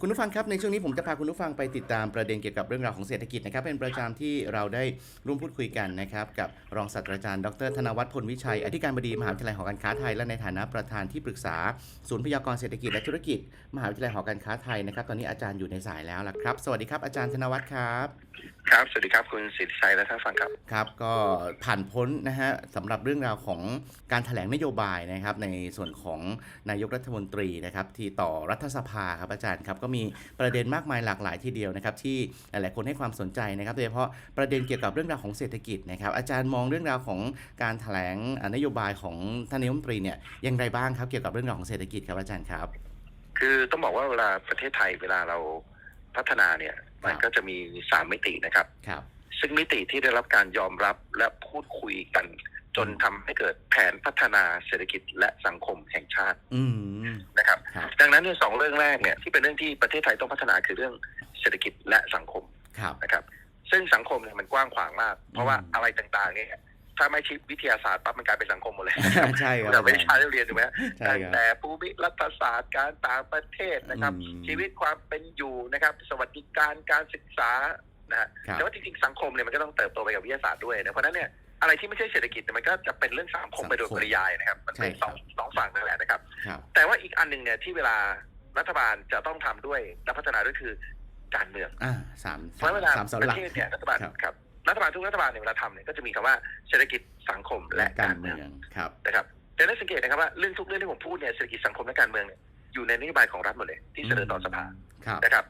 คุณผู้ฟังครับในช่วงนี้ผมจะพาคุณผู้ฟังไปติดตามประเด็นเกี่ยวกับเรื่องราวของเศรษฐกิจนะครับเป็นประจำที่เราได้ร่วมพูดคุยกันนะครับกับรองศาสตราจารย์ดรธนวัฒน์พลวิชัย อธิการบดีมหาวิทยาลัยหอการค้าไทย และในฐานะประธานที่ปรึกษา ศูนย์พยากรณ์เศรษฐกิจและธุรกิจ มหาวิทยาลัยหอการค้าไทยนะครับตอนนี้อาจารย์อยู่ในสายแล้วล่ะครับ สวัสดีครับอาจารย์ธนวัฒน์ครับ ครับ สวัสดีครับ คุณสิทธิชัยและท่านฟังครับ ครับ ก็ผ่านพ้นนะฮะสำหรับเรื่องราวของการแถลงนโยบายนะครับ ในส่วนของนายกรัฐมนตรีนะครับที่ต่อรัฐสภาครับอาจารย์ครับ ก็มีประเด็นมากมายหลากหลายทีเดียวนะครับ ที่หลายๆคนให้ความสนใจนะครับโดยเฉพาะประเด็นเกี่ยวกับเรื่องราวของเศรษฐกิจนะครับ อาจารย์มองเรื่องราวของการแถลงอ่านโยบายของท่านนายกรัฐมนตรีเนี่ยอยังไรบ้างครับเกี่ยวกับเรื่องราวของเศรษฐกิจครับอาจารย์ครับ คือต้องบอกว่าเวลาประเทศไทยเวลาเราพัฒนาเนี่ย มันครับก็จะมีสามมิตินะครับครับ ซึ่งมิติที่ได้รับการยอมรับและพูดคุยกัน จนทำให้เกิดแผนพัฒนาเศรษฐกิจและสังคมแห่งชาติอืมนะครับครับ ดังนั้นเนี่ยสองเรื่องแรกเนี่ยที่เป็นเรื่องที่ประเทศไทยต้องพัฒนาคือเรื่องเศรษฐกิจและสังคมครับนะครับ ซึ่งสังคมเนี่ยมันกว้างขวางมาก เพราะว่าอืมอะไรต่างๆเนี่ย ถ้าไม่ชิดวิทยาศาสตร์ปั๊บมันกลายเป็นสังคมหมดเลยใช่ครับเราไม่อาได้จารใช้ย์เรียนถูกไหมใช่ตั้งครับแต่ภูมิรัฐศาสตร์การต่างประเทศนะครับอืมชีวิตความเป็นอยู่นะครับ สวัสดิการการศึกษานะฮะครับแต่ว่าจริงๆสังคมเนี่ยมันก็ต้องเติบโตไปกับวิทยาศาสตร์ด้วยนะเพราะฉะนั้นเนี่ยอะไรที่ไม่ใช่เศรษฐกิจเนี่ยมันก็จะเป็นเรื่องสังคมไปโดยปริยายนะครับ มันเป็นใช่สครัอบงสองฝั่งนั่นแหละนะครับครับ แต่ว่าอีกอันหนึ่งเนี่ยที่เวลารัฐบาลจะต้องทำด้วยและพัฒนาด้วยคือการเมืองอ่าสามเพราะเวลาสามเสาปหลัระกเทศเนี่ยรัฐบาลครับค รับรัฐบาลทุกรัฐบาลเนี่ยเวลาทำเนี่ยก็จะมีคำว่าเศรษฐกิจสังคมและและกาการรเมืเมือองงครับนะครับแต่ได้สังเกตนะครับว่าเรื่องทุกเรื่องที่ผมพูดเนี่ยเศรษฐกิจสังคมและการเมืองเนี่ยอยู่ในนโยบายของรัฐหมดเลย ที่เสนอต่อสภาครับนะครับ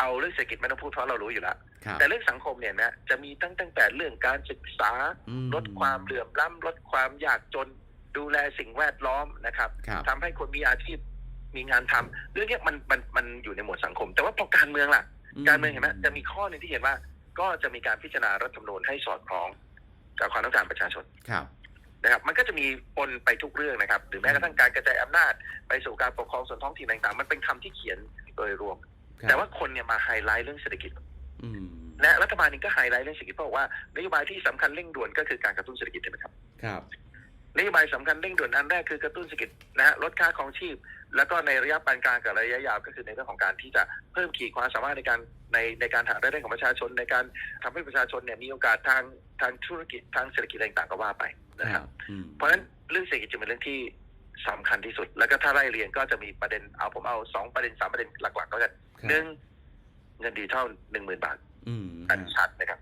เอาเรื่องเศรษฐกิจไม่ต้องพูดเพราะเรารู้อยู่แล้วครับแต่เรื่องสังคมเนี่ยนะจะมีตั้งตั้งแต่เรื่องการศึกษาอืมลดความเหลื่อมล้ำลดความยากจนดูแลสิ่งแวดล้อมนะครับครับทำให้คนมีอาชีพมีงานทำเรื่องเนี้ยมันมันมันอยู่ในหมวดสังคม แต่ว่าพอการเมืองล่ะ การเมืองเห็นไหมจะมีข้อหนึงที่เห็นว่า ก็จะมีการพิจารณารัฐธรรมนูญให้สอดคล้องกับความต้องการประชาชนครับนะครับ มันก็จะมีปนไปทุกเรื่องนะครับ หรือแม้กระทั่งการกระจายอำนาจไปสู่การปกครองส่วนท้องถิ่นต่างๆ มันเป็นคำที่เขียนโดยรวมครับแต่ว่าคนเนี่ยมาไฮไลท์เรื่องเศรษฐกิจอืมและรัฐบาลเองก็ไฮไลท์เรื่องเศรษฐกิจเพราะว่านโยบายที่สำคัญเร่งด่วนก็คือการกระตุ้นเศรษฐกิจใช่ไหมครับ ครับนโยบายสำคัญเร่งด่วนอันแรกคือกระตุ้นเศรษฐกิจนะฮะลดค่าครองชีพ แล้วก็ในระยะปานกลางกับระยะยาวก็คือในเรื่องของการที่จะเพิ่มขีดความสามารถในการ ในในการหารายได้ของประชาชนในการทำให้ประชาชนเนี่ยมีโอกาสทางทางธุรกิจทางเศรษฐกิจอะไรต่างๆก็ว่าไปนะคครัรับบอืมเพราะฉะนั้นเรื่องเศรษฐกิจจึงเป็นเรื่องที่สำคัญที่สุด แล้วก็ถ้าไล่เรียงก็จะมีประเด็นเอาผมเอาสองประเด็นสามประเด็นหลักๆก็กันครับหนึ่งเงินดิจิทัลหนึ่งหมื่นบาทอืมอันชัดนะครับ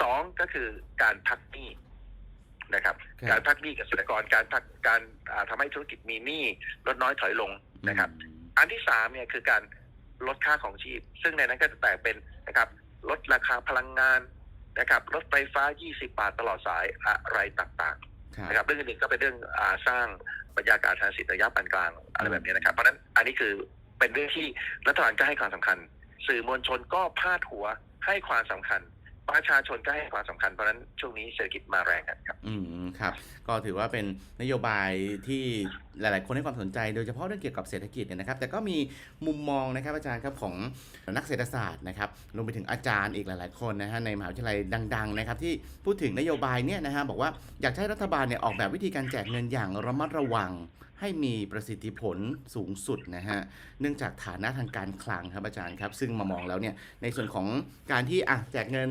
สองก็คือการพักหนี้นะครับครับการพักหนี้เกษตรกรการพักการอ่าทำให้ธุรกิจมีหนี้ลดน้อยถอยลงนะครับอืมอันที่สามเนี่ยคือการ ลดค่าของชีพ ซึ่งในนั้นก็จะแตกเป็นนะครับลดราคาพลังงานนะครับลดไฟฟ้า 20 บาทตลอดสายอะไรต่างครับๆนะครับเรื่องอื่นๆก็เป็นเรื่องอาสร้างบรรยากาศทางสิทธิระยะปานกลางอะไรแบบนี้นะครับ เพราะฉะนั้นอันนี้คือเป็นเรื่องที่รัฐบาลก็ให้ความสำคัญ สื่อมวลชนก็พาดหัวให้ความสำคัญ ประชาชนก็ให้ความสำคัญเพราะฉะนั้นช่วงนี้เศรษฐกิจมาแรงกันครับ อืมครับ ก็ถือว่าเป็นนโยบายที่หลาย ๆ คนให้ความสนใจ โดยเฉพาะเรื่องเกี่ยวกับเศรษฐกิจเนี่ยนะครับ แต่ก็มีมุมมองนะครับอาจารย์ครับของนักเศรษฐศาสตร์นะครับรวมไปถึงอาจารย์อีกหลาย ๆ คนนะฮะในมหาวิทยาลัยดัง ๆ นะครับ ที่พูดถึงนโยบายเนี่ยนะฮะบอกว่าอยากให้รัฐบาลเนี่ยออกแบบวิธีการแจกเงินอย่างระมัดระวัง ให้มีประสิทธิผลสูงสุดนะฮะเนื่องจากฐานะทางการคลังครับอาจารย์ครับ ซึ่งมามองแล้วเนี่ยในส่วนของการที่อะแจกเงิน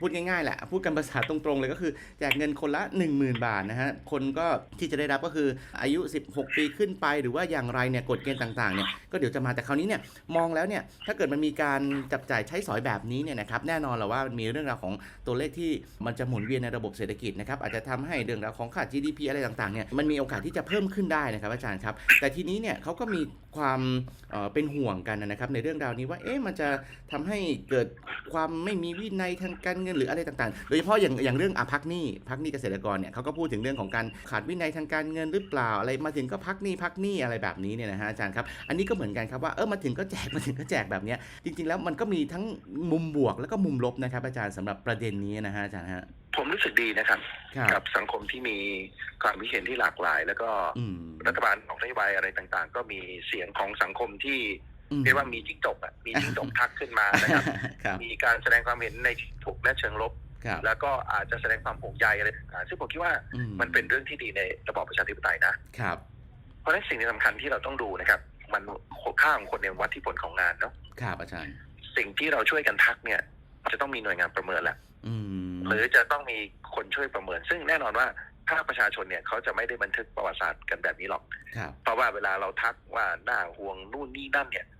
พูดง่ายๆแหละ พูดกันภาษาตรงๆ เลยก็คือแจกเงินคนละ 10,000 บาทนะฮะ คนก็ที่จะได้รับก็คืออายุ 16 ปีขึ้นไป หรือว่าอย่างไรเนี่ยกฎเกณฑ์ต่างๆเนี่ยก็เดี๋ยวจะมาแต่คราวนี้เนี่ยมองแล้วเนี่ยถ้าเกิดมันมีการจับจ่ายใช้สอยแบบนี้เนี่ยนะครับแน่นอนแหละว่ามันมีเรื่องราวของตัวเลขที่มันจะหมุนเวียนในระบบเศรษฐกิจนะครับอาจจะทำให้เรื่องราวของค่า GDP อะไรต่างๆเนี่ยมันมีโอกาสที่จะเพิ่มขึ้นได้นะครับอาจารย์ครับ แต่ทีนี้เนี่ยเขาก็มีความเป็นห่วงกันนะครับในเรื่องราวนี้ว่าเอ๊ะมันจะทำให้เกิดความไม่มีวินัยทางการเงินหรืออะไรต่างๆ โดยเฉพาะอย่างอย่างเรื่องอะพักหนี้พักหนี้เกษตรกรเนี่ยเขาก็พูดถึงเรื่องของการขาดวินัยทางการเงินหรือเปล่าอะไรมาถึงก็พักหนี้พักหนี้อะไรแบบนี้เนี่ยนะฮะอาจารย์ครับอันนี้ก็เหมือนกันครับว่าเออมาถึงก็แจกมาถึงก็แจกแบบเนี้ยจริง ๆ แล้วมันก็มีทั้งมุมบวกแล้วก็มุมลบนะครับ อาจารย์สำหรับประเด็นนี้นะฮะอาจารย์ฮะผมรู้สึกดีนะครับครับ กับสังคมที่มีความคิดเห็นที่หลากหลาย แล้วก็อืมรัฐบาลออกนโยบายอะไรต่างๆ ก็มีเสียงของสังคมที่อืม เรียกว่ามีจิ้งจกอะมีจิ้งจกทักขึ้นมานะครับครับมีการแสดงความเห็นในเชิงถูกและเชิงลบครับแล้วก็อาจจะแสดงความห่วงใยอะไรต่างๆซึ่งผมคิดว่าอืมันเป็นเรื่องที่ดีในระบอบประชาธิปไตยนะครับ เพราะฉะนั้นสิ่งที่สำคัญที่เราต้องดูนะครับ มันค่าของคนในยวัดที่ผลของงานเนาะครับอาจารย์สิ่งที่เราช่วยกันทักเนี่ย จะต้องมีหน่วยงานประเมินแหละอืมหรือจะต้องมีคนช่วยประเมิน ซึ่งแน่นอนว่าภาคประชาชนเนี่ยเขาจะไม่ได้บันทึกประวัติศาสตร์กันแบบนี้หรอกครับเพราะว่าเวลาเราทักว่าหน้าห่วงนู่นนี่นั่นเนี่ยอืม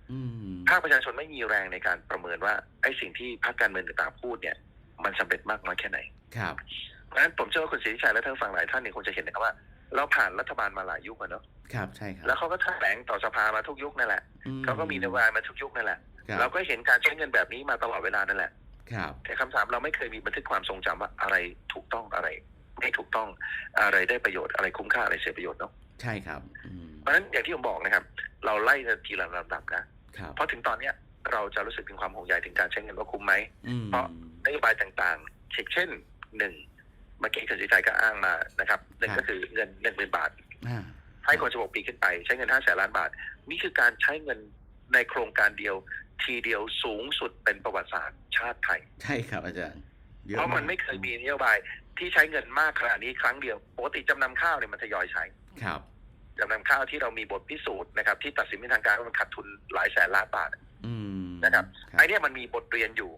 ภาคประชาชนไม่มีแรงในการประเมินว่าไอ้สิ่งที่พรรคการเมืองต่างๆพูดเนี่ย มันสำเร็จมากน้อยแค่ไหน ครับ เพราะฉะนั้นผมเชื่อว่าคุณศรีชัยและท่านฟังหลายท่านเนี่ยคงจะเห็นนะครับว่า เราผ่านรัฐบาลมาหลายยุคอะเนาะครับใช่ครับแล้วเขาก็แถลงต่อสภามาทุกยุคนั่นแหละอืเขาก็มีนโยบายมาทุกยุคนั่นแหละครับเราก็เห็นการใช้เงินแบบนี้มาตลอดเวลานั่นแหละครับแต่คำถามเราไม่เคยมีบันทึกความทรงจำว่าอะไรถูกต้องอะไร ไม่ถูกต้องอะไรได้ประโยชน์อะไรคุ้มค่าอะไรเสียประโยชน์เนาะใช่ครับอืมเพราะฉะนั้นอย่างที่ผมบอกนะครับ เราไล่ทีละลำดับนะครับ เพราะถึงตอนเนี้ยเราจะรู้สึกถึงความห่วงใยถึงการใช้เงินว่าคุ้มไหมอืมเพราะนโยบายต่างๆเช่นเช่นหนึ่งเมื่อกี้คุณสิชัยก็อ้างมานะครับหนึ่งก็คือเงินหนึ่งหมื่นบาทอ่าให้คน16ปีขึ้นไป ใช้เงินห้าแสนล้านบาท นี่คือการใช้เงินในโครงการเดียว ทีเดียวสูงสุดเป็นประวัติศาสตร์ชาติไทย ใช่ครับอาจารย์ยอเพราะมันไม่เคยมีนโยบายที่ใช้เงินมากขนาดนี้ครั้งเดียว ปกติจำนำข้าวเนี่ยมันทยอยใช้ ครับ จำนำข้าวที่เรามีบทพิสูจน์นะครับที่ตัดสินเป็นทางการว่ามันขาดทุนหลายแสนล้านบาทอืมนะครับครับไอ้เนี่ยมันมีบทเรียนอยู่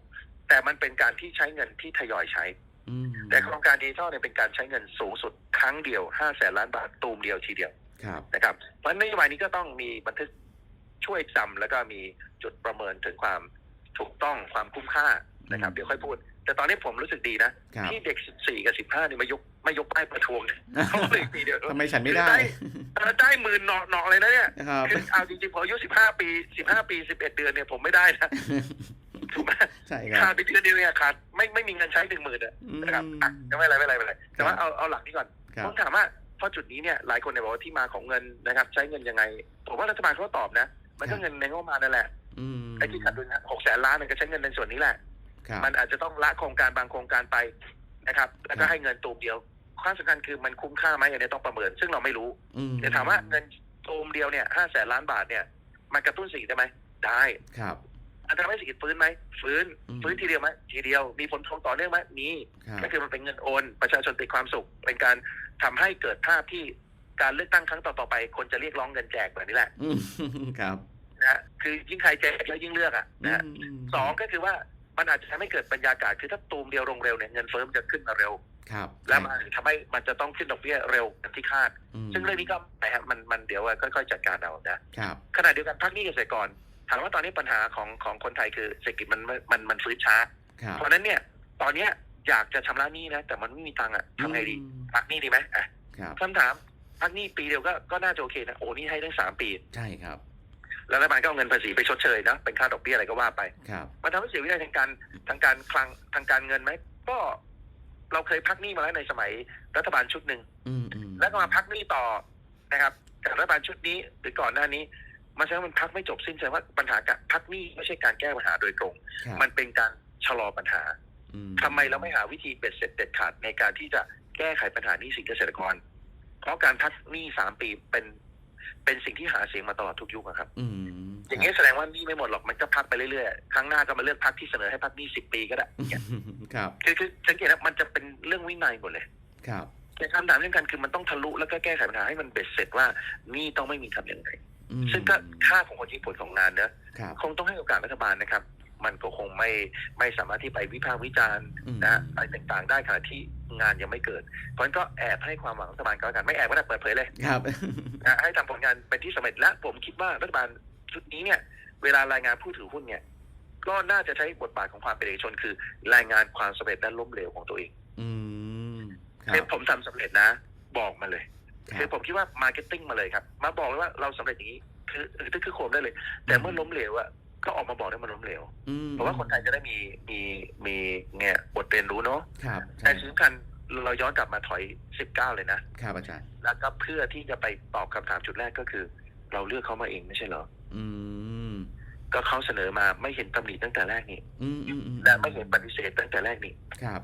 แต่มันเป็นการที่ใช้เงินที่ทยอยใช้อืมแต่โครงการดิจิทัลเนี่ยเป็นการใช้เงินสูงสุดครั้งเดียว5แสนล้านบาทตูมเดียวทีเดียวครับนะครับเพราะฉะนั้นนโยบายนี้ก็ต้องมีบันทึกช่วยจำแล้วก็มีจุดประเมินถึงความถูกต้องความคุ้มค่านะครับ เดี๋ยวค่อยพูด แต่ตอนนี้ผมรู้สึกดีนะครับที่เด็ก 14 กับ 15 นี่ไม่ยกไม่ยกป้ายประท้วงเนี่ยเขาเลยปีเดียวทำไมฉันไม่ได้ เออได้หมื่นหนอหนอเลยนะเนี่ยนะครับคือเอาจริงๆพออายุ15ปี15ปี11เดือนเนี่ยผมไม่ได้นะถูกไหมใช่ครัขาบดไปเดือนเดียวเนี่ยขาดไม่ไม่มีเงินใช้ถึงหมื่นอะอืมนะครับอะก็ไม่เป็นไรไม่เป็นไรไม่เป็นไรแต่ว่าครับเอาเอาหลักนี้ก่อนครัผบมถามว่าเพราะจุดนี้เนี่ยหลายคนเนี่ยบอกว่าที่มาของเงินนะครับ ใช้เงินยังไงผมว่ารัฐบาลเขาก็ตอบนะ มันก็เงินในงบประมาณนั่นแหละอืมไอ้ที่ขาดดุลหกแสนล้านมันก็ใช้เงินในส่วนนี้แหละครับมันอาจจะต้องละโครงการบางโครงการไปนะครับ แล้วก็ครับให้เงินตูมเดียว ความสำคัญคือมันคุ้มค่าไหมอันนี้ต้องประเมิน ซึ่งเราไม่รู้อืมแต่ถามว่าเงินตูมเดียวเนี่ยห้าแสนล้านบาทเนี่ย มันกระตุ้นเศรษฐกิจได้ไหมได้ครับมันทำให้เศรษฐกิจฟื้นไหมฟื้นอืมฟื้นทีเดียวไหมทีเดียวมีผลต่อเนื่องไหมมีครับก็คือมันเป็นเงินโอน ประชาชนติดความสุข เป็นการทำให้เกิดภาพที่การเลือกตั้งครั้งต่อๆไป คนจะเรียกร้องเงินแจกแบบนี้แหละอืมครับนะฮะคือยิ่งใครแจกเยอะยิ่งเลือกอะนะฮะมสองก็คือว่ามันอาจจะทำให้เกิดบรรยากาศคือถ้าตูมเดียวลงเร็วเนี่ยเงินเฟ้อมันจะขึ้นมาเร็ว ครับแล้วมันทำให้มันจะต้องขึ้นดอกเบี้ยเร็วกว่าที่คาดมซึ่งเรื่องนี้ก็นะฮะมันมันเดี๋ยวค่อยๆจัดการเอานะครับขณะเดียวกันพักหนี้เกษตรกรถามว่าตอนนี้ปัญหาของของคนไทยคือเศรษฐกิจมันมันมันฟื้นช้าครับเพราะฉะนั้นเนี่ยตอนเนี้ยอยากจะชำระหนี้นะแต่มันไม่มีตังค์อะทำไงดีอืมพักหนี้ดีไหมอะครับคำถามพักหนี้ปีเดียวก็ก็น่าจะโอเคนะโอ้นี่ให้ตั้งสามปีใช่ครับแล้วรัฐบาลก็เอาเงินภาษีไปชดเชยนะเป็นค่าดอกเบี้ยอะไรก็ว่าไปครับมันทำให้เสียวินัยทางการทางการคลังทางการเงินไหมก็ เราเคยพักหนี้มาแล้วในสมัยรัฐบาลชุดหนึ่งอืมอืมแล้วก็มาพักหนี้ต่อนะครับกับรัฐบาลชุดนี้หรือก่อนหน้านี้มันแสดงว่ามันพักไม่จบสิ้นแสดงว่าปัญหาการพักหนี้ไม่ใช่การแก้ปัญหาโดยตรงครับมันเป็นการชะลอปัญหาอืทำไมเราไม่หาวิธีเบ็ดเสร็จเด็ดขาดในการที่จะแก้ไขปัญหาหนี้สินเกษตรกร เพราะการพักหนี้สามปีเป็นเป็นสิ่งที่หาเสียงมาตลอดทุกยุคอะครับ อืม อย่างนี้ยแสดงว่าหนี้ไม่หมดหรอกมันก็พักไปเรื่อยๆ ครั้งหน้าก็มาเลือกพักที่เสนอให้พักหนี้สิบปีก็ได้ครับครับคือคือสังเกตนะมันจะเป็นเรื่องวินัยหมดเลย ครับแต่คำถามเรื่องกันคือมันต้องทะลุแล้วก็แก้ไขปัญหาให้มันเบ็ดเสร็จว่าหนี่ต้องไม่มีทำอย่างไรอืมซึ่งก็ค่าของคนที่ผลของงานเนอะครับคงต้องให้โอกาสรัฐบาลนะครับ มันก็คงไม่ไม่สามารถที่ไปวิพากษ์วิจารณ์อืมนะอะไรต่างๆ ได้ขณะที่งานยังไม่เกิด เพราะฉะนั้นก็แอบให้ความหวังรัฐบาลก็แล้วกันไม่แอบก็ได้เปิดเผยเลยครับนะให้ทำผลงานเป็นที่สำเร็จและผมคิดว่ารัฐบาล ชุดนี้เนี่ย เวลารายงานผู้ถือหุ้นเนี่ย ก็น่าจะใช้บทบาทของความเป็นเอกชน คือ รายงานความสำเร็จและล้มเหลวของตัวเองอืมครัเช่บนผมทำสำเร็จนะ บอกมาเลยครัคือบผมคิดว่ามาร์เก็ตติ้งมาเลยครับ มาบอกเลยว่าเราสำเร็จอย่างนี้ คือคือคือโคมได้เลย แต่เมื่อล้มเหลวอะก็ออกมาบอกได้มันล้มเหลวอืมเพราะว่าคนไทยจะได้มีมีมีเนี่ยบทเรียนรู้เนาะครับแต่ใช่สิ่งสำคัญเราย้อนกลับมาถอย 19 เลยนะครับอาจารย์ แล้วก็เพื่อที่จะไปตอบคำถามจุดแรกก็คือ เราเลือกเขามาเองไม่ใช่เหรอ อืมก็เขาเสนอมาไม่เห็นตำหนิตั้งแต่แรกนี่อืมอืมอืมและไม่เห็นปฏิเสธตั้งแต่แรกนี่ครับ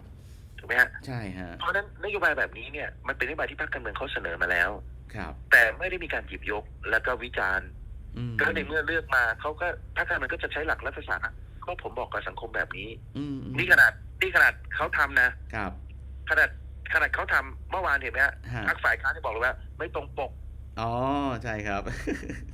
ถูกไหมฮะใช่ฮะเพราะฉะนั้นนโยบายแบบนี้เนี่ยมันเป็นนโยบายที่พรรคการเมืองเขาเสนอมาแล้ว ครับแต่ไม่ได้มีการหยิบยกแล้วก็วิจารณ์อืมก็ในเมื่อเลือกมาเขาก็พรรคการเมืองก็จะใช้หลักรัฐศาสตร์อะก็ผมบอกกับสังคมแบบนี้ อืมอืมนี่ขนาดนี่ขนาดเขาทำนะ ครับขนาดขนาดเขาทำเมื่อวานเห็นไหมฮะฮะ พรรคฝ่ายค้านที่บอกเลยว่า ไม่ตรงปก อ๋อ ใช่ครับ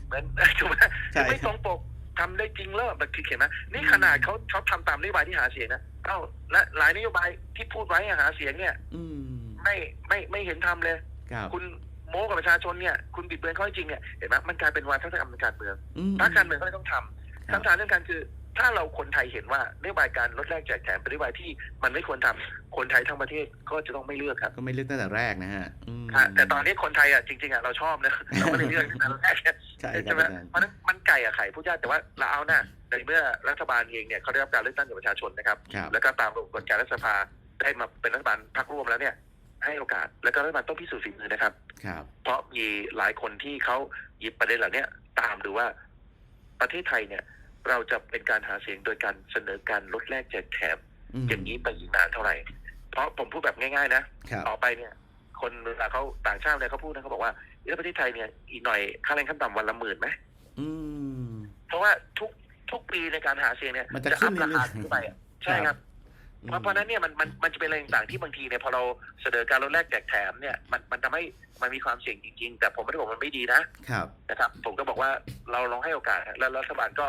เหมือน ถูกไหมใช่ ไม่ตรงปกทำได้จริงแล้วแบบคือเขียนนะนี่ขนาดเขาเขาทำตามนโยบายที่หาเสียงนะเอ้าและหลายนโยบายที่พูดไว้อะหาเสียงเนี่ย อืมไม่ไม่ไม่เห็นทำเลย ครับ คุณโม้กับประชาชนเนี่ยคุณบิดเบือนข้อเท็จจริงเนี่ยเห็นไหมมันกลายเป็นวาทกรรมทางการเมืองอืม พรรคการเมืองก็เลยต้องทำครับคำถามเรื่องการคือ ถ้าเราคนไทยเห็นว่านโยบายการลดแลกแจกแถมเป็นนโยบายที่มันไม่ควรทำคนไทยทั้งประเทศก็จะต้องไม่เลือกครับ ก็ไม่เลือกตั้งแต่แรกนะฮะอืมฮะแต่ตอนนี้คนไทยอะจริงๆอะเราชอบนะเราไม่ได้เลือกตั้งแต่แรกใช่ครัใช่บไหมอาจารย์เพราะฉะนั้นมันไก่อะไข่พูดยากแต่ว่าเราเอานะในเมื่อรัฐบาลเองเนี่ยเขาได้รับการเลือกตั้งจากประชาชนนะครับครับแล้วก็ตามกฎกฎการรัฐสภาได้มาเป็นรัฐบาลพรรคร่วมแล้วเนี่ยให้โอกาสแล้วก็รัฐบาลต้องพิสูจน์ฝีมือนะครับครับเพราะมีหลายคนที่เขาหยิบประเด็นเหล่านี้ตามดูว่าประเทศไทยเนี่ย เราจะเป็นการหาเสียงโดยการเสนอการลดแลกแจกแถมอืมอย่างนี้ไปอีกนานเท่าไหร่ เพราะผมพูดแบบง่ายๆนะครับต่อไปเนี่ย คนเวลาเขาต่างชาติเนี่ยเขาพูดนะเขาบอกว่าเอ๊ะประเทศไทยเนี่ยอีกหน่อยค่าแรงขั้นต่ำวันละหมื่นไหมอืมเพราะว่าทุกทุกปีในการหาเสียงเนี่ยมันจะขึ้อันพราคาเรื่อยๆขึ้นไปอะใช่ครับเพราะเพราะฉะนั้นเนี่ยมันมันมันจะเป็นอะไรต่างๆที่บางทีเนี่ยพอเราเสนอการลดแลกแจกแถมเนี่ยมันมันทำให้มันมีความเสี่ยงจริง ๆ แต่ผมไม่ได้บอกมันไม่ดีนะครับนะครับ ผมก็บอกว่าเราลองให้โอกาสแล้วรัฐบาลก็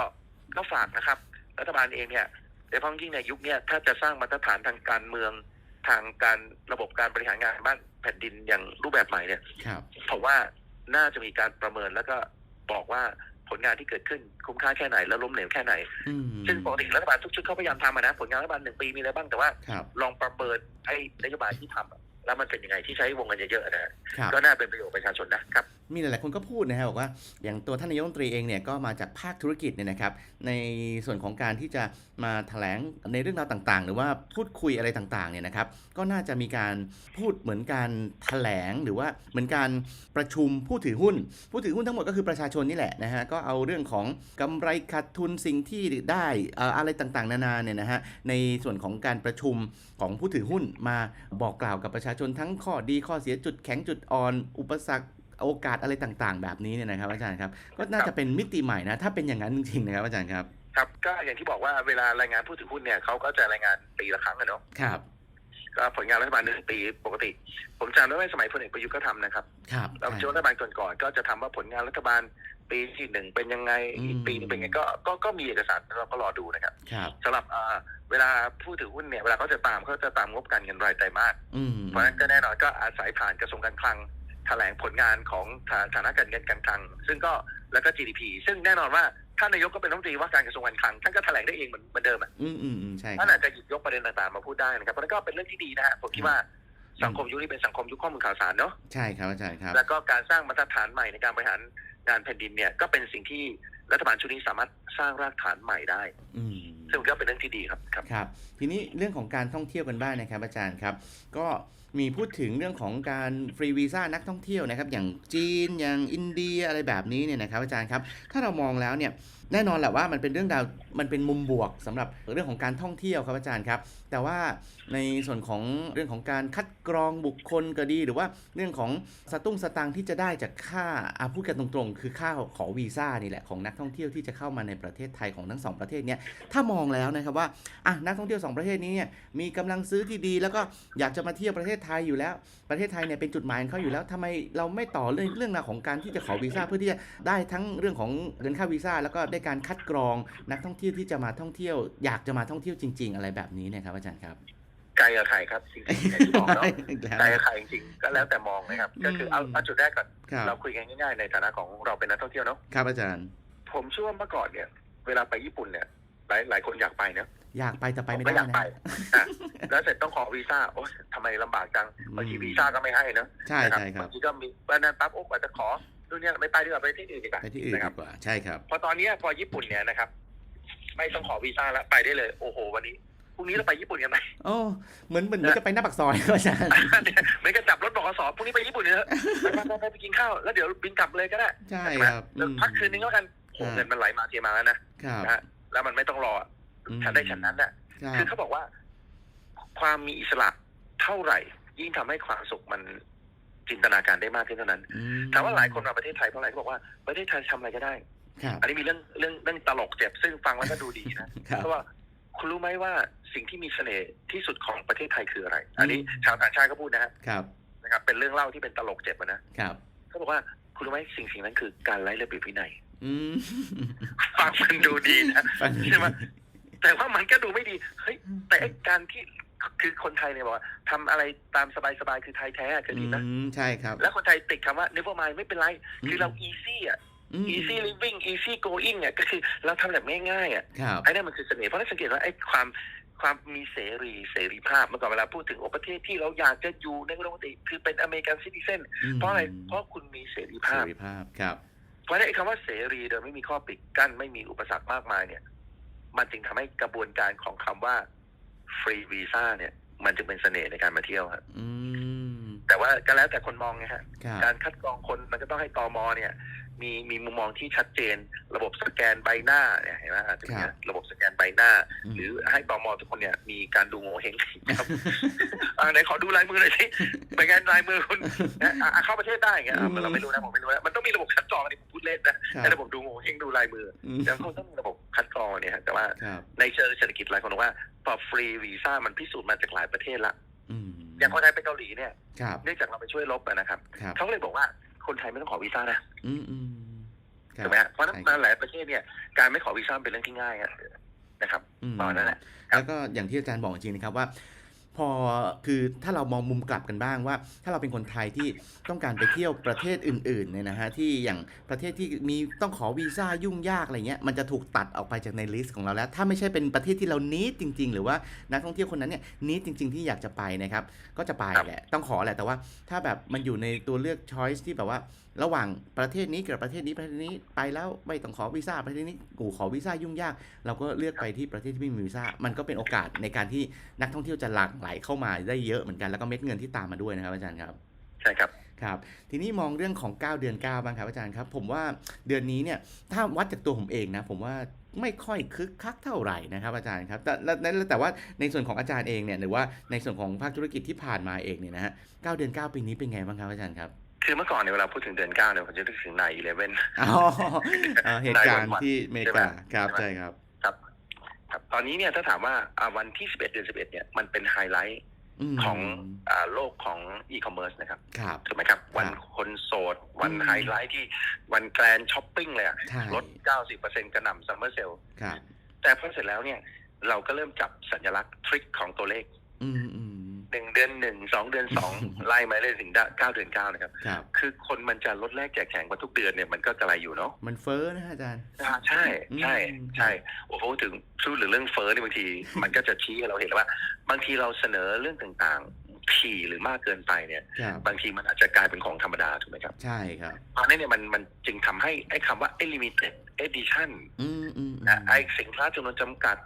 ก็ฝากนะครับ รัฐบาลเองเนี่ยโดยเฉพาะยิ่งในยุคเนี้ยถ้าจะสร้างมาตรฐานทางการเมืองทางการระบบการบริหารงานบ้านแผ่นดินอย่างรูปแบบใหม่เนี่ยครับผมว่าน่าจะมีการประเมินแล้วก็บอกว่าผลงานที่เกิดขึ้นคุ้มค่าแค่ไหนแล้วล้มเหลวแค่ไหนอืมซึ่งปกติรัฐบาลทุกชุดเขาพยายามทำอะนะผลงานรัฐบาลหนึ่งปีมีอะไรบ้างแต่ว่าครับลองประเมินไอ้นโยบายที่ทำอะ แล้วมันเป็นยังไงที่ใช้วงเงินเยอะๆนะฮะครับก็น่าเป็นประโยชน์ประชาชนนะครับ มีหลายๆคนก็พูดนะฮะบอกว่า อย่างตัวท่านนายกรัฐมนตรีเองเนี่ยก็มาจากภาคธุรกิจเนี่ยนะครับ ในส่วนของการที่จะ มาแถลงในเรื่องราวต่างๆ หรือว่าพูดคุยอะไรต่างๆเนี่ยนะครับก็น่าจะมีการพูดเหมือนการแถลงหรือว่าเหมือนการประชุมผู้ถือหุ้น ผู้ถือหุ้นทั้งหมดก็คือประชาชนนี่แหละนะฮะก็เอาเรื่องของกำไรขาดทุนสิ่งที่ได้อ่ออะไรต่างๆ นานาเนี่ยนะฮะในส่วนของการประชุมของผู้ถือหุ้นมาบอกกล่าวกับประชาชนทั้งข้อดีข้อเสียจุดแข็งจุดอ่อน อุปสรรคโอกาสอะไรต่างๆ แบบนี้เนี่ยนะครับอาจารย์ครับ ก็น่าจะเป็นมิติใหม่นะ ถ้าเป็นอย่างนั้นจริงๆนะครับอาจารย์ครับครับก็อย่างที่บอกว่าเวลารายงานผู้ถือหุ้นเนี่ยเขาก็จะรายงานปีละครั้งอะเนาะครับ ก็ผลงานรัฐบาลหนึ่งปีปกติ ผมจำได้ว่าสมัยพลเอกประยุทธ์ก็ทำนะครับครับแล้วช่วงรัฐบาลก่อนๆก็จะทำว่าผลงานรัฐบาลปีที่หนึ่งเป็นยังไงอีกปีหนึงเป็นยังไงก็ก็ก็มีเอกสารเราก็รอดูนะครับครับสำหรับเอ่อเวลาผู้ถือหุ้นเนี่ยเวลาเขาจะตามเขาจะตามงบการเงินรายไตรมาสอืมเพราะฉะนั้นก็แน่นอนก็อาศัยผ่านกระทรวงการคลังแถลงผลงานของฐาฐานะการเงินการคลัง ซึ่งก็แล้วก็ GDP ซึ่งแน่นอนว่า ท่านนายกก็เป็นรัฐมนตรีว่าการกระทรวงการคลังท่านก็แถลงได้เองเหมือนเหมือนเดิมอะอืมอืมอืมใช่คท่ารันบอาจจะหยิบยกประเด็นต่างๆมาพูดได้นะครับเพราะนั่นก็เป็นเรื่องที่ดีนะฮะผมคิดว่าสังคมยุคนี้เป็นสังคมยุคข้อมูลข่าวสารเนาะใช่ครับอาจารย์ครับ แล้วก็การสร้างมาตรฐานใหม่ในการบริหารงานแผ่นดินเนี่ยก็เป็นสิ่งที่รัฐบาลชุดนี้สามารถสร้างรากฐานใหม่ได้ อืม ซึ่งก็เป็นเรื่องที่ดีครับครับ ครับทีนี้เรื่องของการท่องเที่ยวกันบ้างนะครับอาจารย์ครับ ก็ มีพูดถึงเรื่องของการฟรีวีซ่านักท่องเที่ยวนะครับ อย่างจีนอย่างอินเดียอะไรแบบนี้เนี่ยนะครับอาจารย์ครับ ถ้าเรามองแล้วเนี่ย แน่นอนแหละว่ามันเป็นเรื่องราวมันเป็นมุมบวกสำหรับเรื่องของการท่องเที่ยวครับอาจารย์ครับ แต่ว่าในส่วนของเรื่องของการคัดกรองบุคคลก็ดี หรือว่าเรื่องของสตุ้งสตางที่จะได้จากค่าอาพูดกันตรงๆ คือค่าขอวีซ่านี่แหละของนักท่องเที่ยวที่จะเข้ามาในประเทศไทยของทั้งสองประเทศเนี่ยถ้ามองแล้วนะครับว่าอะนักท่องเที่ยวสองประเทศนี้เนี่ยมีกำลังซื้อที่ดี แล้วก็อยากจะมาเที่ยวประเทศไทยอยู่แล้ว ประเทศไทยเนี่ยเป็นจุดหมายของเขาอยู่แล้วทำไมเราไม่ต่อเรื่องเรื่องราวของการที่จะขอวีซ่าเพื่อที่จะได้ทั้งเรื่องของเงินค่าวีซ่าแล้วก็ได้การคัดกรองนักท่องเที่ยวที่จะมาท่องเที่ยว อยากจะมาท่องเที่ยวจริง ๆ อะไรแบบนี้เนะครับอาจารย์ครับไกลกับไข่ครับจริงๆอย่างที่บอกเนาะอีกแล้วไกลกับไข่จริงๆก็แล้วแต่มองนะครับ ก็คือเอาอืมเอาจุดแรกก่อนครับเราคุยกันง่ายๆในฐานะของเราเป็นนักท่องเที่ยวเนาะครับอาจารย์ ผมเชื่อว่าเมื่อก่อนเนี่ย เวลาไปญี่ปุ่นเนี่ยหลายหลายคนอยากไปเนาะอยากไปแต่ไปผมไม่ก็ได้อยากนะไปอะแล้วเสร็จต้องขอวีซ่าโอ๊ยทำไมลำบากจังบางทีวีซ่าก็ไม่ให้เนอะใช่นะใช่ครับบางทีก็มีวันนั้นปั๊บโอ้อาจจะขอ นู่นเนี่ยไม่ไปดีกว่าไปที่อื่นดีกว่าไปที่อื่นนะคดีรับกว่า ใช่ครับ พอตอนเนี้ยพอญี่ปุ่นเนี่ยนะครับ ไม่ต้องขอวีซ่าแล้วไปได้เลย โอ้โห วันนี้พรุ่งนี้เราไปญี่ปุ่นกันไหมโอ้เหมือนเหมือนเหมือนจะไปหน้าปากซอยครับอาจารย์ เหมือนกับจับรถบขสพรุ่งนี้ไปญี่ปุ่นเนอะไปไปไปไปกินข้าวแล้วเดี๋ยวบินกลับเลยก็ได้ใช่ใช่ไหมครับแล้วพักคืนนึงแล้วกันโอ้อ่าเงินมันไหลมาเทมาแล้วนะครับ นะฮะแล้วมันไม่ต้องรออืมฉันได้ฉันนั้นน่ะครัคือบเขาบอกว่า ความมีอิสระเท่าไหร่ ยิ่งทำให้ความสุขมัน จินตนาการได้มากขึ้นเท่านั้นอืมถามว่าหลายคนมาประเทศไทยเพราะอะไรเขาบอกว่าประเทศไทยทำอะไรก็ได้ครับอันนี้มีเรื่องเรื่องเรื่องตลกเจ็บซึ่งฟังแล้วก็ดูดีนะครับเพราะว่าคุณรู้ไหมว่าสิ่งที่มีเสน่ห์ที่สุดของประเทศไทยคืออะไร อันนี้อืมชาวต่างชาติก็พูดนะฮะครับนะครับ เป็นเรื่องเล่าที่เป็นตลกเจ็บอะนะครับเขาบอกว่าคุณรู้ไหมสิ่งสิ่งนั้นคือการไล่ระเบียบวินัยอืมฟังมันดูดีนะฟังใช่ไหมแต่ว่ามันก็ดูไม่ดี เฮ้ย แต่ไอ้การที่ คือคนไทยเนี่ยบอกว่าทำอะไรตามสบายๆคือไทยแท้คือดีนะ อืมใช่ครับ แล้วคนไทยติดคำว่า never mind ไม่เป็นไร คือเรา easy อะ อืม easy living easy going อะก็คือเราทำแบบง่ายๆอะครับไอ้นั่นมันคือเสน่ห์เพราะฉะนั้นสังเกตว่าไอ้ความความมีเสรีเสรีภาพเมื่อก่อนเวลาพูดถึงโอ้ประเทศที่เราอยากจะอยู่ในอุดมคติคือเป็นอเมริกันซิติเซนมเพราะอะไรเพราะคุณมีเสรีเสภาพรีภาพครับ เพราะฉะนั้นไอ้คำว่าเสรีโดยไม่มีข้อปิดกั้นไม่มีอุปสรรคมากมายเนี่ย มันจึงทำให้กระบวนการของคำว่า ฟรีวีซ่าเนี่ย มันจึงเป็นเสน่ห์ในการมาเที่ยวครับอืมแต่ว่าก็แล้วแต่คนมองไงฮะครับการคัดกรองคนมันก็ต้องให้ตอมเนี่ย มีมีมุมมองที่ชัดเจน ระบบสแกนใบหน้าเนี่ยเห็นไหมฮะตรงเนี้ยระบบสแกนใบหน้ามหรือให้ตอมทุกคนเนี่ยมีการดูโง่เฮงครับอ่าไหนขอดูลายมือหน่อยสิเป็นไงลายมือคุณนะอะอะเข้าประเทศได้อย่างเงี้ยอะเราไม่รู้นะผมไม่รู้นะมันต้องมีระบบคัดกรองอันนี้ผมพูดเล่นนะครับไอ้ระบบดูโง่เฮงดูลายมืออืมแต่เขาต้องมีระบบคัดกรองเนี่ยฮะแต่ว่าครับในเชิงเศรษฐกิจหลายคนบอกว่าพอฟรีวีซ่ามันพิสูจน์มาจากหลายประเทศละอืมอย่างคนไทยไปเกาหลีเนี่ยครับเนื่องจากเราไปช่วยลบอะนะครับครับเขาเลยบอกว่า คนไทยไม่ต้องขอวีซ่านะอืมอืมครับถูกไหมฮะเพราะฉะนั้นใช่มาหลายประเทศเนี่ยการไม่ขอวีซ่าเป็นเรื่องที่ง่ายอะนะครับอืมประมาณนั้นแหละแล้วก็อย่างที่อาจารย์บอกจริงๆนะครับว่า พอคือถ้าเรามองมุมกลับกันบ้างว่า ถ้าเราเป็นคนไทยที่ต้องการไปเที่ยวประเทศอื่นๆเนี่ยนะฮะที่อย่างประเทศที่มีต้องขอวีซ่ายุ่งยากอะไรเงี้ยมันจะถูกตัดออกไปจากในลิสต์ของเราแล้ว ถ้าไม่ใช่เป็นประเทศที่เรานิดจริง ๆ หรือว่านักท่องเที่ยวคนนั้นเนี่ยนิดจริง ๆ ที่อยากจะไปนะครับก็จะไปแหละต้องขอแหละแต่ว่า ถ้าแบบมันอยู่ในตัวเลือกช้อยส์ที่แบบว่า ระหว่างประเทศนี้กับประเทศนี้ประเทศนี้ไปแล้วไม่ต้องขอวีซ่าประเทศนี้กูขอวีซ่ายุ่งยาก เราก็เลือกไปที่ประเทศที่ไม่มีวีซ่ามันก็เป็นโอกาสในการที่นักท่องเที่ยวจะหลั่งไหลเข้ามาได้เยอะเหมือนกันแล้วก็เม็ดเงินที่ตามมาด้วยนะครับอาจารย์ครับใช่ครับครับทีนี้มองเรื่องของ 9 เดือน 9 บ้างครับอาจารย์ครับ ผมว่าเดือนนี้เนี่ยถ้าวัดจากตัวผมเองนะผมว่าไม่ค่อยคึกคักเท่าไหร่นะครับอาจารย์ครับแต่แล้วแล้วแต่ว่าในส่วนของอาจารย์เองเนี่ยหรือว่าในส่วนของภาคธุรกิจที่ผ่านมาเองเนี่ยนะฮะ9เดือน 9 ปีนี้เป็นไงบ้างครับอาจารย์ครับ คือเมื่อก่อนเนี่ยเวลาพูดถึงเดือนเก้าเนี่ยผมจะนึกถึงนายอีเลเว่นอ๋อเอ่อเหตุการณ์ที่อเมริกาครับใช่ใช่ไหมครับครับ ครับ ตอนนี้เนี่ยถ้าถามว่าอ่าวันที่11เดือน11เนี่ยมันเป็นไฮไลท์มของอ่าโลกของอีคอมเมิร์ซนะครับครับถูกไหมครับ วันครับคนโสด วันอืมไฮไลท์ที่วันแกรนช้อปปิ้งเลยอะใช่ลด90%กระหน่ำซัมเมอร์เซลครับแต่พอเสร็จแล้วเนี่ย เราก็เริ่มจับสัญลักษณ์ทริคของตัวเลขอืมอืมห นึ่งเดือนหนึ่งสองเดือนสองไล่มาเรื่อยถึงเก้าเดือนเก้านะครับ ครับ คือคนมันจะลดแลกแจกแข่งมาทุกเดือนเนี่ยมันก็กระไรอยู่เนาะมันเฟ้อนะฮะอาจารย์อ่าใช่ใช่อืมใช่โอ้โหถึงพูดถึงเรื่องเฟ้อนี่บางที มันก็จะชี้ให้เราเห็นว่า บางทีเราเสนอเรื่องต่างๆถี่หรือมากเกินไปเนี่ย ครับบางทีมันอาจจะกลายเป็นของธรรมดาถูกไหมครับใช่ครับ เพราะฉะนั้นเนี่ยมันมันจึงทำให้ไอ้คำว่าไอ้ limited edition อืมอืมนะไอ้สินค้าจำนวนจำกัด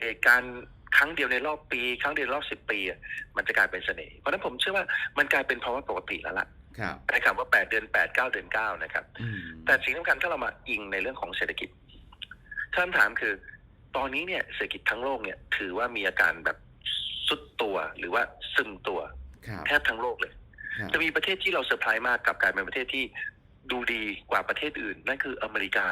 เหตุการณ์ ครั้งเดียวในรอบปี ครั้งเดียวในรอบสิบปีอะมันจะกลายเป็นเสน่ห์เพราะฉะนั้นผมเชื่อว่ามันกลายเป็นภาวะปกติแล้วล่ะครับไอ้คำว่าแปดเดือนแปดเก้าเดือนเก้านะครับอืมแต่สิ่งสำคัญถ้าเรามาอิงในเรื่องของเศรษฐกิจคำถามคือ ตอนนี้เนี่ยเศรษฐกิจทั้งโลกเนี่ย ถือว่ามีอาการแบบสุดตัวหรือว่าซึมตัวครับแทบทั้งโลกเลยครับจะมีประเทศที่เราเซอร์ไพรส์มากกลับกลายเป็นประเทศที่ดูดีกว่าประเทศอื่น นั่นคืออเมริกา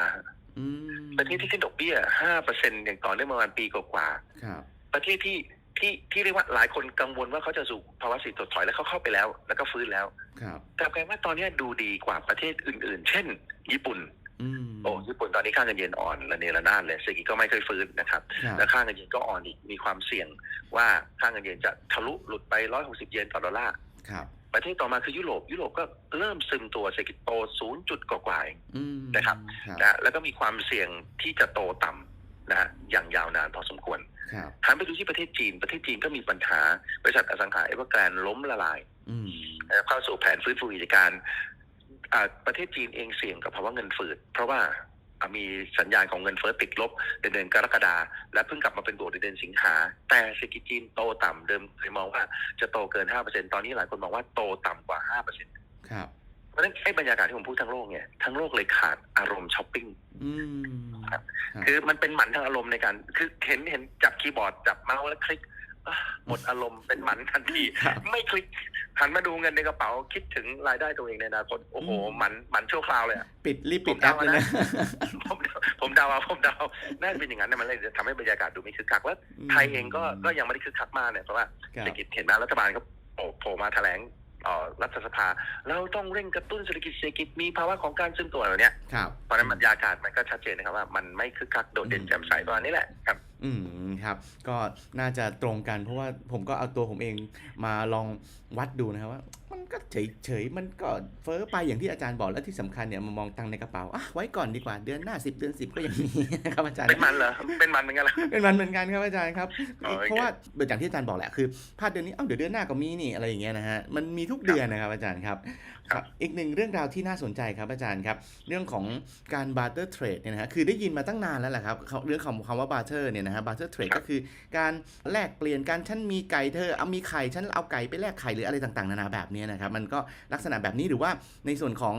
อืมประเทศที่ขึ้นดอกเบี้ยห้าเปอร์เซ็นอย่างต่อเนื่องประมาณปีกว่าครับๆ ประเทศที่ที่ที่เรียกว่าหลายคนกังวลว่าเขาจะสู่ภาวะเศรษฐกิจถดถอยแล้วเขาเข้าไปแล้ว แล้วก็ฟื้นแล้วครับกลับกลายว่าตอนนี้ดูดีกว่าประเทศอื่น ๆ เช่น ญี่ปุ่นอืมโอ้ญี่ปุ่นตอนนี้ค่าเงินเยนอ่อนระเนระนาดเลยเศรษฐกิจก็ไม่เคยฟื้นนะครับครับและค่าเงินเยนก็อ่อนอีกมีความเสี่ยงว่าค่าเงินเยนจะทะลุหลุดไป160เยนต่อดอลลาร์ครับประเทศต่อมาคือยุโรปยุโรปก็เริ่มซึมตัวเศรษฐกิจโต0จุดกว่าๆเองอืมนะครับครับนะแล้วก็มีความเสี่ยงที่จะโตต่ำนะฮะอย่างยาวนานพอสมควรครับ หันไปดูที่ประเทศจีน ประเทศจีนก็มีปัญหาบริษัทอสังหาริมทรัพย์ล้มละลายอืมนะครับเข้าสู่แผนฟื้นฟูกิจการอ่าประเทศจีนเองเสี่ยงกับภาวะเงินฝืด เพราะว่าอ่ามีสัญญาณของเงินเฟ้อติดลบในเดือนกรกฎาและเพิ่งกลับมาเป็นบวกในเดือนสิงหา แต่เศรษฐกิจจีนโตต่ำเดิมเคยมองว่าจะโตเกิน 5%ตอนนี้หลายคนมองว่าโตต่ำกว่า 5%ครับ เพราะฉะนั้นไอ้บรรยากาศที่ผมพูดทั้งโลกเนี่ยทั้งโลกเลยขาดอารมณ์ช้อปปิ้งอืมครับคือมันเป็นหมันทางอารมณ์ในการ คือเห็นเห็นจับคีย์บอร์ดจับเมาส์แล้วคลิกอะหมดอารมณ์เป็นหมันทันทีครับไม่คลิกหันมาดูเงินในกระเป๋าคิดถึงรายได้ตัวเองในอนาคตโอ้โหอืมหมันหมันชั่วคราวเลยอะปิดรีบปิดผมแอปเดาเลยนะนะผมผมเดาเอาผมเดาน่าจะเป็นอย่างนั้นนะมันเลยจะทำให้บรรยากาศดูไม่คึกคักแล้วไทยเองก็ก็ยังไม่ได้คึกคักมากเนี่ยเพราะว่าครัเศรษบฐกิจเห็นไหมรัฐบาลก็โผล่โผล่มาแถลงเอ่อ รัฐสภา เราต้องเร่งกระตุ้นเศรษฐกิจเศรษฐกิจมีภาวะของการซึมตัวอะไรเนี้ยครับเพราะฉะนั้นบรรยากาศมันก็ชัดเจนนะครับว่ามันไม่คึกคักโดดเด่นแจ่มใสประมาณนี้แหละครับ อืมครับ ก็น่าจะตรงกันเพราะว่าผมก็เอาตัวผมเองมาลองวัดดูนะครับว่ามัน ก็เฉยเฉยๆมันก็เฟ้อไปอย่างที่อาจารย์บอกและที่สำคัญเนี่ยมามองตังค์ในกระเป๋าอะไว้ก่อนดีกว่าเดือนหน้าสิบเดือนสิบก็ยังมีนะครับอาจารย์เป็นมันเหรอเป็นมันเหมือนกันเหรอเป็นวันเหมือนกันครับอาจารย์ครับอ๋อโอเคเพราะว่าอย่างที่อาจารย์บอกแหละคือพลาดเดือนนี้เอ้าเดี๋ยวเดือนหน้าก็มีนี่อะไรอย่างเงี้ยนะฮะมันมีทุกเดือนนะครับอาจารย์ครับครับอีกหนึ่งเรื่องราวที่น่าสนใจครับอาจารย์ครับ เรื่องของการ barter trade เนี่ยนะฮะคือได้ยินมาตั้งนานแล้วแหละครับเรื่องของคำว่า barter เนี่ยนะฮะ barter trade ก็คือการแลกเปลี่ยนกันฉันมีไก่เธอเอามีไข่ฉันเอาไก่ไปแลกไข่หรืออะไรต่างๆนานาแบบนี้นะครับมันก็ลักษณะแบบนี้หรือว่าในส่วนของ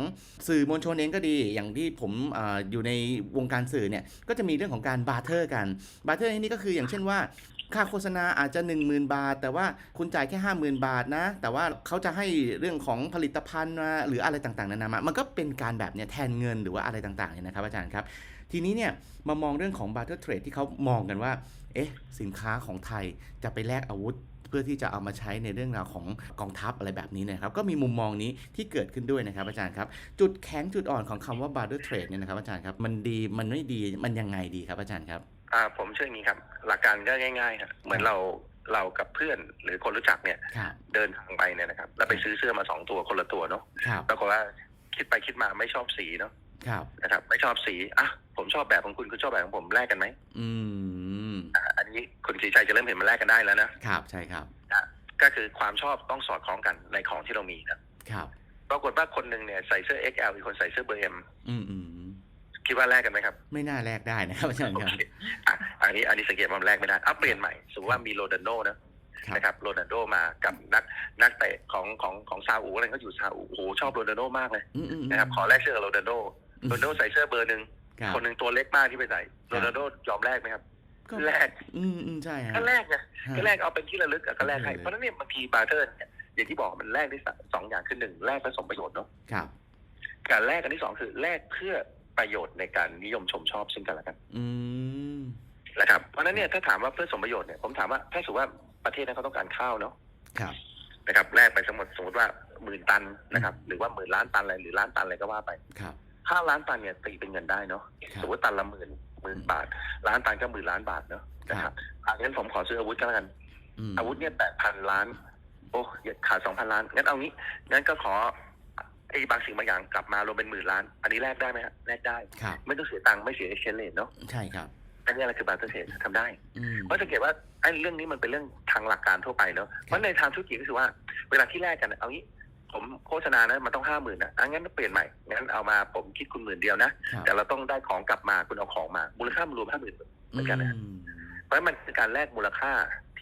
สื่อมวลชนเองก็ดี อย่างที่ผมออยู่ในวงการสื่อเนี่ยก็จะมีเรื่องของการ barter กัน barter ที่นี่ก็คืออย่างเช่นว่า ค่าโฆษณาอาจจะ 10,000 บาท แต่ว่าคุณจ่ายแค่ 50,000 บาทนะ แต่ว่าเขาจะให้เรื่องของผลิตภัณฑ์มาหรืออะไรต่างๆนานามามันก็เป็นการแบบเนี้ยแทนเงินหรือว่าอะไรต่างๆเนี่ยนะครับอาจารย์ครับ ทีนี้เนี่ยมามองเรื่องของ barter trade ที่เขามองกันว่าเอ๊ะสินค้าของไทยจะไปแลกอาวุธเพื่อที่จะเอามาใช้ในเรื่องราวของกองทัพอะไรแบบนี้นะครับ ก็มีมุมมองนี้ที่เกิดขึ้นด้วยนะครับอาจารย์ครับ จุดแข็งจุดอ่อนของคำว่า barter trade เนี่ยนะครับอาจารย์ครับ มันดีมันไม่ดีมันยังไงดีครับอาจารย์ครับ อ่าผมเชื่ออย่างนี้ครับ หลักการก็ง่ายๆครับเหมือนเราเรากับเพื่อนหรือคนรู้จักเนี่ย ครับ เดินทางไปเนี่ยนะครับ แล้วไปซื้อเสื้อมาสองตัวคนละตัวเนาะครับ ปรากฏว่าคิดไปคิดมาไม่ชอบสีเนาะครับ นะครับ ไม่ชอบสีอะผมชอบแบบของคุณคุณชอบแบบของผมแลกกันไหมอืม อ่าอันนี้คุณศรีชัยจะเริ่มเห็นมันแลกกันได้แล้วนะครับ ใช่ครับ ก็คือความชอบต้องสอดคล้องกันในของที่เรามีนะครับ ปรากฏว่าคนหนึ่งเนี่ยใส่เสื้อ XL อีกคนใส่เสื้อเบอร์ M อืมอืม คิดว่าแลกกันไหมครับ ไม่น่าแลกได้นะครับอาจารย์โอครับเคอะอันนี้อันนี้สังเกตว่ามันแลกไม่ได้เอาเปลี่ยนใหม่สมมติว่ามีโรนัลโดนะครับนะครับโรนัลโดมากับนักนักเตะของของของซาอุอะไรเขาอยู่ซาอุโอ้โหชอบโรนัลโดมากเลยอืมอืมนะครับขอแลกเสื้อกับโรนัลโดโรนัลโดใส่เสื้อเบอร์หนึ่งครับคนหนึ่งตัวเล็กมากที่ไปใส่คโรรับนัลโดยอมแลกไหมครับก็แลกอืมอืมใช่ฮะก็แลกไงฮะก็แลกเอาเป็นที่ระลึกอะก็แลกให้โอเคเพราะฉะนั้นเนี่ยบางทีบาร์เทอร์เนี่ยอย่างที่บอกมันแลกได้สองอย่างคือหนึ่งแลกผสมประโยชน์เนาะครับการแลกอันที่สองคือแลกเพื่อ ประโยชน์ในการนิยมชมชอบซึ่งกันและกันอืมนะครับเพราะฉะนั้นเนี่ยถ้าถามว่าเพื่อสมประโยชน์เนี่ยผมถามว่าถ้าสมมติว่าประเทศนั้นเขาต้องการข้าวเนาะครับนะครับแลกไปสมมติสมมติว่าหมื่นตันนะครับ หรือว่าหมื่นล้านตันอะไรหรือล้านตันอะไรก็ว่าไปครับห้าล้านตันเนี่ยตีเป็นเงินได้เนาะครับสมมติตันละหมื่นหมื่นบาท ล้านตันก็หมื่นล้านบาทเนาะนะคครัรับบอะงั้นผมขอซื้ออาวุธก็แล้วกันมอาวุธเนี่ยแปดพันล้าน โอ้ยขาดสองพันล้านงั้นเอางี้งั้นก็ขอ ไอ้บางสิ่งบางอย่างกลับมารวมเป็นหมื่นล้าน อันนี้แลกได้ไหมฮะแลกได้ ครับ ไม่ต้องเสียตังค์ไม่เสียเอ็กชแนนเนาะใช่ครับ อันนี้อะไรคือบาร์เทอร์เทรดทำได้ อืม เพราะสังเกตว่าไอ้เรื่องนี้มันเป็นเรื่องทางหลักการทั่วไปเนาะเพราะในทางธุรกิจก็คือว่า เวลาที่แลกกันอะเอางี้ผมโฆษณานะมันต้องห้าหมื่นนะอะงั้นเปลี่ยนใหม่งั้นเอามาผมคิดคุณหมื่นเดียวนะ ครับ แต่เราต้องได้ของกลับมาคุณเอาของมามูลค่ามันรวมห้าหมื่น เหมือนกันนะ อืมเพราะฉะนั้นมันคือการแลกมูลค่า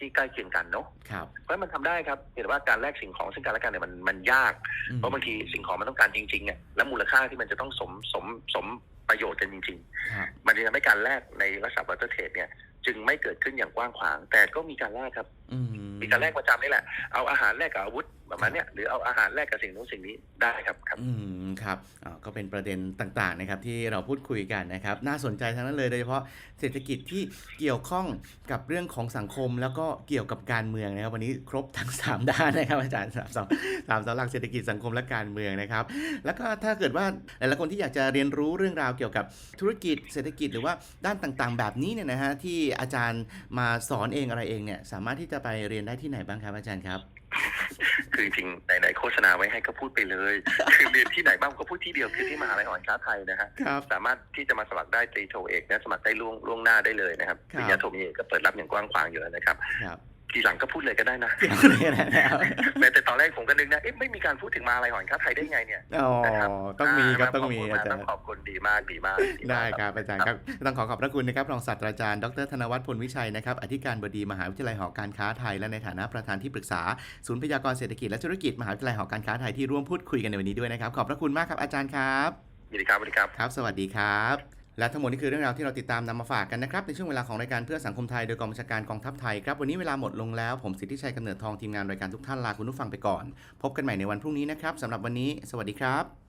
ที่ใกล้เคียงกันเนาะครับ เพราะมันทำได้ครับ เห็นว่าการแลกสิ่งของซึ่งกันและกันเนี่ยมันมันยากอืมเพราะบางทีสิ่งของมันต้องการจริงๆเนี่ยแล้วมูลค่าที่มันจะต้องสมสมสม ประโยชน์กันจริงครับๆมันจะทำให้การแลกในลักษณะบัตเตอร์เทรดเนี่ยจึงไม่เกิดขึ้นอย่างกว้างขวาง แต่ก็มีการแลกครับอืมมีการแลกประจำนี่แหละ เอาอาหารแลกกับอาวุธประมาณเนี้ยหรือเอาอาหารแลกกับสิ่งนู้นสิ่งนี้ได้ครับครับ อืมครับอ่าก็เป็นประเด็นต่างๆนะครับที่เราพูดคุยกันนะครับ น่าสนใจทั้งนั้นเลยโดยเฉพาะเศรษฐกิจที่เกี่ยวข้องกับเรื่องของสังคมแล้วก็เกี่ยวกับการเมืองนะครับ วันนี้ครบทั้ง 3 ด้านนะครับอาจารย์สามเสาสามเสาหลักเศรษฐกิจสังคมและการเมืองนะครับ แล้วก็ถ้าเกิดว่าหลายๆคนที่อยากจะเรียนรู้เรื่องราวเกี่ยวกับธุรกิจเศรษฐกิจหรือว่าด้านต่างๆ แบบนี้เนี่ยนะฮะที่อาจารย์มาสอนเองอะไรเองเนี่ยสามารถที่จะไปเรียนได้ที่ไหนบ้างครับอาจารย์ครับคือจริงๆไหนๆโฆษณาไว้ให้ก็พูดไปเลย คือเรียนที่ไหนบ้างก็พูดที่เดียวคือที่มหาลัยหอการค้าไทยนะฮะครับสามารถที่จะมาสมัครได้ตรีโทเอกนะสมัครได้ล่วงล่วงหน้าได้เลยนะครับครับปริญญาโทมีเอกก็เปิดรับอย่างกว้างขวางอยู่แล้วนะครับครับ ทีหลังก็พูดเลยก็ได้นะเกี่ยวเลยนะครับแม้แต่ตอนแรกผมก็นึกนะเอ๊ะไม่มีการพูดถึงมหาลัยหอการค้าไทยได้ไงเนี่ยอ๋อนะครับต้องมีครับาต้องมีขบคุณอาจารต้อย์งขอบคุณดีมากดีมากดีได้มากครับอาจารย์ครับต้องขอขอบพระคุณนะครับรองศาสตราจารย์ดรธนวัฒน์พลวิชัยนะครับอธิการบดีมหาวิทยาลัยหอการค้าไทย และในฐานะประธานที่ปรึกษาศูนย์พยากรณ์เศรษฐกิจและธุรกิจมหาวิทยาลัยหอการค้าไทยที่ร่วมพูดคุยกันในวันนี้ด้วยนะครับขอบพระคุณมากครับอาจารย์ครับยินดีครับสวัสดีครับครับ สวัสดีครับ และทั้งหมดนี่คือเรื่องราวที่เราติดตามนำมาฝากกันนะครับ ในช่วงเวลาของรายการเพื่อสังคมไทยโดยกองบัญชาการกองทัพไทยครับวันนี้เวลาหมดลงแล้วผมสิทธิชัยกำเนิดทองทีมงานรายการทุกท่านลาคุณผู้ฟังไปก่อน พบกันใหม่ในวันพรุ่งนี้นะครับสำหรับวันนี้ สวัสดีครับ